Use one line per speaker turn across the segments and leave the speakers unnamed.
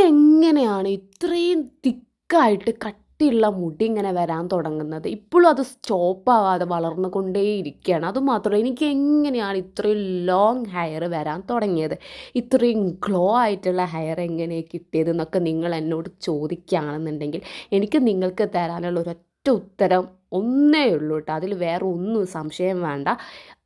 എനിക്ക് എങ്ങനെയാണ് ഇത്രയും തിക്കായിട്ട് കട്ടിയുള്ള മുടി ഇങ്ങനെ വരാൻ തുടങ്ങുന്നത്? ഇപ്പോഴും അത് സ്റ്റോപ്പ് ആവാതെ വളർന്നു ഇരിക്കുകയാണ് അതുമാത്രമല്ല എനിക്ക് എങ്ങനെയാണ് ഇത്രയും ലോങ് ഹെയർ വരാൻ തുടങ്ങിയത്? ഇത്രയും ഗ്ലോ ആയിട്ടുള്ള ഹെയർ എങ്ങനെ കിട്ടിയത് എന്നൊക്കെ നിങ്ങൾ എന്നോട് ചോദിക്കുകയാണെന്നുണ്ടെങ്കിൽ എനിക്ക് നിങ്ങൾക്ക് തരാനുള്ള ഒരൊറ്റ ഉത്തരം ഒന്നേ ഉള്ളൂ കേട്ടോ. അതിൽ വേറെ ഒന്നും സംശയം വേണ്ട.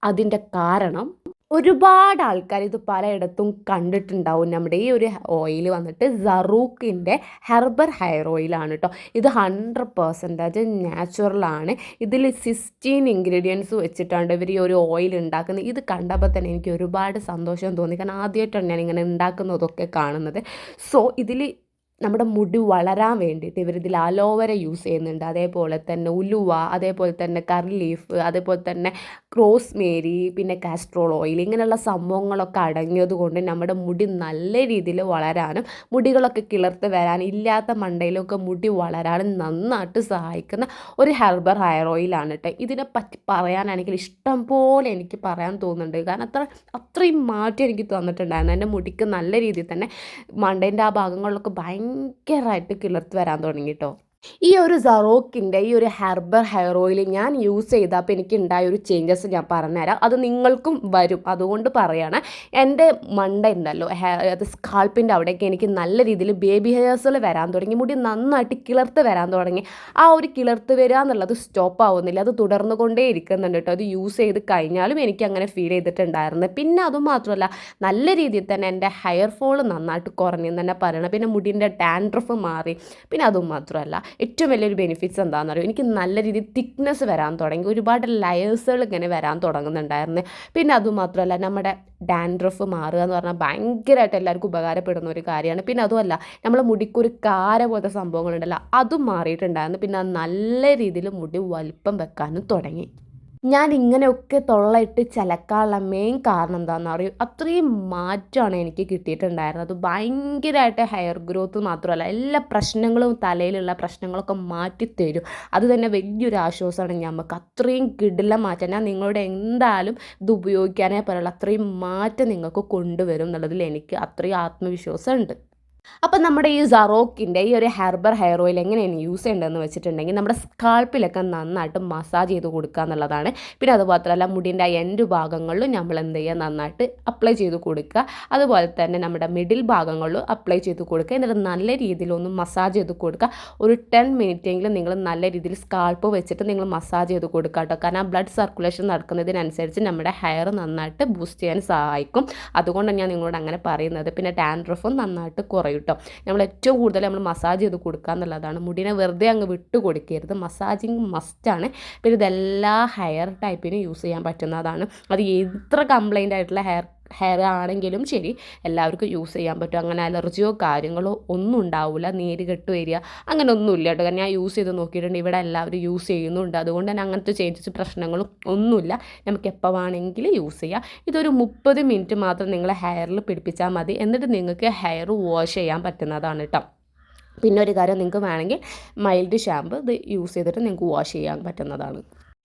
അതിന്റെ കാരണം ഒരുപാട് ആൾക്കാർ ഇത് പലയിടത്തും കണ്ടിട്ടുണ്ടാവും. നമ്മുടെ ഈ ഒരു ഓയിൽ വന്നിട്ട് സറൂക്കിന്റെ ഹെർബർ ഹെയർ ഓയിലാണ് കേട്ടോ ഇത് ഹൺഡ്രഡ് പെർസെന്റേജ് നാച്ചുറലാണ് ഇതിൽ സിക്സ്റ്റീൻ ഇൻഗ്രീഡിയൻസ് വെച്ചിട്ടാണ് ഇവർ ഈ ഒരു ഓയിൽ ഉണ്ടാക്കുന്നത്. ഇത് കണ്ടപ്പോൾ തന്നെ എനിക്ക് ഒരുപാട് സന്തോഷം തോന്നി. കാരണം ആദ്യമായിട്ടാണ് ഞാൻ ഇങ്ങനെ ഉണ്ടാക്കുന്നതൊക്കെ കാണുന്നത്. സോ ഇതിൽ നമ്മുടെ മുടി വളരാൻ വേണ്ടിയിട്ട് ഇവരിതിൽ അലോവര യൂസ് ചെയ്യുന്നുണ്ട്. അതേപോലെ തന്നെ ഉലുവ അതേപോലെ തന്നെ കറി ലീഫ് അതേപോലെ തന്നെ ക്രോസ്മേരി പിന്നെ കാസ്ട്രോൾ ഓയിൽ ഇങ്ങനെയുള്ള സംഭവങ്ങളൊക്കെ അടങ്ങിയത് കൊണ്ട് നമ്മുടെ മുടി നല്ല രീതിയിൽ വളരാനും മുടികളൊക്കെ കിളർത്ത് വരാൻ ഇല്ലാത്ത മണ്ടയിലൊക്കെ മുടി വളരാനും നന്നായിട്ട് സഹായിക്കുന്ന ഒരു ഹെർബർ ഹെയർ ഓയിലാണ് കേട്ടോ ഇതിനെ പറ്റി പറയാനാണെങ്കിൽ ഇഷ്ടം പോലെ എനിക്ക് പറയാൻ തോന്നുന്നുണ്ട്. കാരണം അത്ര അത്രയും മാറ്റം എനിക്ക് തന്നിട്ടുണ്ടായിരുന്നു. എന്റെ മുടിക്ക് നല്ല രീതിയിൽ തന്നെ മണ്ടേന്റെ ആ ഭാഗങ്ങളിലൊക്കെ ഭയങ്കരമായിട്ട് കിളർത്ത് വരാൻ തുടങ്ങി കേട്ടോ ഈ ഒരു സറോക്കിന്റെ ഈ ഒരു ഹെർബർ ഹെയർ ഓയിൽ ഞാൻ യൂസ് ചെയ്തപ്പോൾ എനിക്ക് ഉണ്ടായ ഒരു ചേഞ്ചസ് ഞാൻ പറഞ്ഞുതരാം. അത് നിങ്ങൾക്കും വരും. അതുകൊണ്ട് പറയാണ് എന്റെ മണ്ട ഉണ്ടല്ലോ അത് സ്കാൾപ്പിന്റെ അവിടെയൊക്കെ എനിക്ക് നല്ല രീതിയിൽ ബേബി ഹെയർസുകൾ വരാൻ തുടങ്ങി മുടി നന്നായിട്ട് കിളർത്ത് വരാൻ തുടങ്ങി. ആ ഒരു കിളർത്ത് വരിക എന്നുള്ളത് സ്റ്റോപ്പ് ആവുന്നില്ല. അത് തുടർന്നു കൊണ്ടേ ഇരിക്കുന്നുണ്ട് കേട്ടോ അത് യൂസ് ചെയ്ത് കഴിഞ്ഞാലും എനിക്ക് അങ്ങനെ ഫീൽ ചെയ്തിട്ടുണ്ടായിരുന്നു. പിന്നെ അതും മാത്രമല്ല നല്ല രീതിയിൽ തന്നെ എന്റെ ഹെയർ ഫോൾ നന്നായിട്ട് കുറഞ്ഞെന്ന് തന്നെ പറയണം. പിന്നെ മുടിന്റെ ഡാൻഡ്രഫ് മാറി. പിന്നെ അതും മാത്രമല്ല ഏറ്റവും വലിയൊരു ബെനിഫിറ്റ്സ് എന്താണെന്ന് അറിയുമോ എനിക്ക് നല്ല രീതിയിൽ തിക്നെസ് വരാൻ തുടങ്ങി. ഒരുപാട് ലയേഴ്സുകൾ ഇങ്ങനെ വരാൻ തുടങ്ങുന്നുണ്ടായിരുന്നു. പിന്നെ അതുമാത്രമല്ല നമ്മുടെ ഡാൻഡ്രഫ് മാറുക എന്ന് പറഞ്ഞാൽ ഭയങ്കരമായിട്ട് എല്ലാവർക്കും ഉപകാരപ്പെടുന്ന ഒരു കാര്യമാണ്. പിന്നെ അതുമല്ല നമ്മളെ മുടിക്കൊരു കാര പോലത്തെ സംഭവങ്ങളുണ്ടല്ലോ അതും മാറിയിട്ടുണ്ടായിരുന്നു. പിന്നെ നല്ല രീതിയിൽ മുടി വലിപ്പം വെക്കാനും തുടങ്ങി. ഞാൻ ഇങ്ങനെയൊക്കെ തൊള്ളയിട്ട് ചിലക്കാനുള്ള മെയിൻ കാരണം എന്താണെന്ന് അറിയും? അത്രയും മാറ്റമാണ് എനിക്ക് കിട്ടിയിട്ടുണ്ടായിരുന്നത്. ഭയങ്കരമായിട്ട് ഹെയർ ഗ്രോത്ത് മാത്രമല്ല എല്ലാ പ്രശ്നങ്ങളും തലയിലുള്ള പ്രശ്നങ്ങളൊക്കെ മാറ്റിത്തരും. അത് തന്നെ വലിയൊരു ആശ്വാസമാണ് നമുക്ക് അത്രയും കിടില മാറ്റം. ഞാൻ നിങ്ങളോട് എന്തായാലും ഇത് ഉപയോഗിക്കാനേ പറയുള്ളൂ അത്രയും മാറ്റം നിങ്ങൾക്ക് കൊണ്ടുവരും എന്നുള്ളതിൽ എനിക്ക് അത്രയും ആത്മവിശ്വാസമുണ്ട്. അപ്പം നമ്മുടെ ഈ സറോക്കിന്റെ ഈ ഒരു ഹെർബർ ഹെയർ ഓയിൽ എങ്ങനെയാണ് യൂസ് ചെയ്യേണ്ടതെന്ന് വെച്ചിട്ടുണ്ടെങ്കിൽ നമ്മുടെ സ്കാൾപ്പിലൊക്കെ നന്നായിട്ട് മസാജ് ചെയ്ത് കൊടുക്കുക എന്നുള്ളതാണ്. പിന്നെ അതുമാത്രമല്ല മുടിന്റെ എൻഡ് ഭാഗങ്ങളിലും നമ്മൾ എന്ത് ചെയ്യുക? നന്നായിട്ട് അപ്ലൈ ചെയ്ത് കൊടുക്കുക. അതുപോലെ തന്നെ നമ്മുടെ മിഡിൽ ഭാഗങ്ങളിലും അപ്ലൈ ചെയ്ത് കൊടുക്കുക. എന്നിട്ട് നല്ല രീതിയിൽ ഒന്ന് മസാജ് ചെയ്ത് കൊടുക്കുക. ഒരു ടെൻ മിനിറ്റ് എങ്കിലും നിങ്ങൾ നല്ല രീതിയിൽ സ്കാൾപ്പ് വെച്ചിട്ട് നിങ്ങൾ മസാജ് ചെയ്ത് കൊടുക്കുക കേട്ടോ. കാരണം ആ ബ്ലഡ് സർക്കുലേഷൻ നടക്കുന്നതിനനുസരിച്ച് നമ്മുടെ ഹെയർ നന്നായിട്ട് ബൂസ്റ്റ് ചെയ്യാൻ സഹായിക്കും. അതുകൊണ്ടാണ് ഞാൻ നിങ്ങളോട് അങ്ങനെ പറയുന്നത്. പിന്നെ ഡാൻഡ്രഫും നന്നായിട്ട് കുറയും. കേട്ടോ നമ്മൾ ഏറ്റവും കൂടുതൽ നമ്മൾ മസാജ് ചെയ്ത് കൊടുക്കുക എന്നുള്ളതാണ്. മുടിനെ വെറുതെ അങ്ങ് വിട്ട് കൊടുക്കരുത്. മസാജിങ് മസ്റ്റാണ് പിന്നെ ഇതെല്ലാ ഹെയർ ടൈപ്പിനും യൂസ് ചെയ്യാൻ പറ്റുന്നതാണ്. അത് എത്ര കംപ്ലൈന്റ് ആയിട്ടുള്ള ഹെയർ ഹെയർ ആണെങ്കിലും ശരി എല്ലാവർക്കും യൂസ് ചെയ്യാൻ പറ്റും. അങ്ങനെ അലർജിയോ കാര്യങ്ങളോ ഒന്നും ഉണ്ടാവില്ല നീര് കെട്ട് വരിക അങ്ങനെ ഒന്നുമില്ല കേട്ടോ. കാരണം ഞാൻ യൂസ് ചെയ്ത് നോക്കിയിട്ടുണ്ട് ഇവിടെ എല്ലാവരും യൂസ് ചെയ്യുന്നുണ്ട്. അതുകൊണ്ട് തന്നെ അങ്ങനത്തെ ചേഞ്ചസ് പ്രശ്നങ്ങളും ഒന്നുമില്ല. നമുക്ക് എപ്പോൾ വേണമെങ്കിലും യൂസ് ചെയ്യാം. ഇതൊരു മുപ്പത് മിനിറ്റ് മാത്രം നിങ്ങൾ ഹെയറിൽ പിടിപ്പിച്ചാൽ മതി. എന്നിട്ട് നിങ്ങൾക്ക് ഹെയർ വാഷ് ചെയ്യാൻ പറ്റുന്നതാണ് കേട്ടോ. പിന്നെ ഒരു കാര്യം നിങ്ങൾക്ക് വേണമെങ്കിൽ മൈൽഡ് ഷാമ്പു ഇത് യൂസ് ചെയ്തിട്ട് നിങ്ങൾക്ക് വാഷ് ചെയ്യാൻ പറ്റുന്നതാണ്.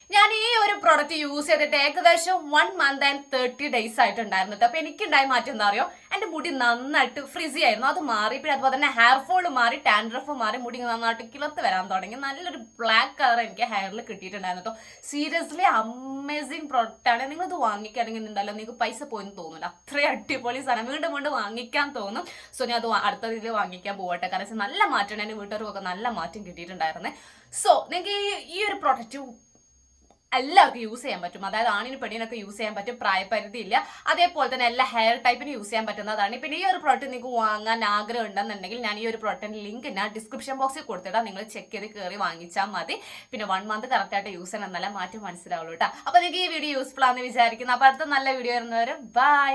ഞാൻ ഈ ഒരു പ്രോഡക്റ്റ് യൂസ് ചെയ്തിട്ട് ഏകദേശം one month and thirty days ആയിട്ടുണ്ടായിരുന്നു അപ്പൊ എനിക്കുണ്ടായ മാറ്റം എന്താ അറിയോ? എന്റെ മുടി നന്നായിട്ട് ഫ്രിസി ആയിരുന്നു. അത് മാറി പിന്നെ അതുപോലെ തന്നെ ഹെയർ ഫോൾ മാറി ടാൻഡ്രഫ് മാറി മുടി നന്നായിട്ട് കിളർത്ത് വരാൻ തുടങ്ങി. നല്ലൊരു ബ്ലാക്ക് കളർ എനിക്ക് ഹെയറിൽ കിട്ടിയിട്ടുണ്ടായിരുന്നു കേട്ടോ സീരിയസ്ലി അമേസിങ് പ്രോഡക്റ്റ് ആണ്. നിങ്ങൾ ഇത് വാങ്ങിക്കുകയാണെങ്കിൽ എന്തായാലും നിങ്ങൾക്ക് പൈസ പോയെന്ന് തോന്നില്ല അത്രയും അടിപൊളി സാധനം. വീണ്ടും വീണ്ടും വാങ്ങിക്കാൻ തോന്നും. സോ ഞാൻ അത് അടുത്ത രീതിയിൽ വാങ്ങിക്കാൻ പോകട്ടെ കാരണം നല്ല മാറ്റമാണ് എന്റെ വീട്ടുകാർക്കൊക്കെ നല്ല മാറ്റം കിട്ടിയിട്ടുണ്ടായിരുന്നേ. സോ നിങ്ങൾക്ക് ഈ ഒരു പ്രോഡക്റ്റ് എല്ലാവർക്കും യൂസ് ചെയ്യാൻ പറ്റും. അതായത് ആണിന് പെണ്ണിനൊക്കെ യൂസ് ചെയ്യാൻ പറ്റും പ്രായപരിധി ഇല്ല അതേപോലെ തന്നെ എല്ലാ ഹെയർ ടൈപ്പിനും യൂസ് ചെയ്യാൻ പറ്റുന്നതാണ്. പിന്നെ ഈ ഒരു പ്രോഡക്റ്റ് നിങ്ങൾക്ക് വാങ്ങാൻ ആഗ്രഹം ഉണ്ടെന്നുണ്ടെങ്കിൽ ഞാൻ ഈ ഒരു പ്രോഡക്റ്റിന്റെ ലിങ്ക് ഞാൻ ഡിസ്ക്രിപ്ഷൻ ബോക്സിൽ കൊടുത്തിടാം. നിങ്ങൾ ചെക്ക് ചെയ്ത് കയറി വാങ്ങിച്ചാൽ മതി. പിന്നെ വൺ മന്ത് കറക്റ്റ് ആയിട്ട് യൂസ് ചെയ്യണം എന്നല്ല മാറ്റം മനസ്സിലാവുള്ളൂ കേട്ടോ അപ്പോൾ നിങ്ങൾക്ക് ഈ വീഡിയോ യൂസ്ഫുൾ ആണെന്ന് വിചാരിക്കുന്നു. അപ്പോൾ അടുത്ത നല്ല വീഡിയോ വരുന്നവരും ബൈ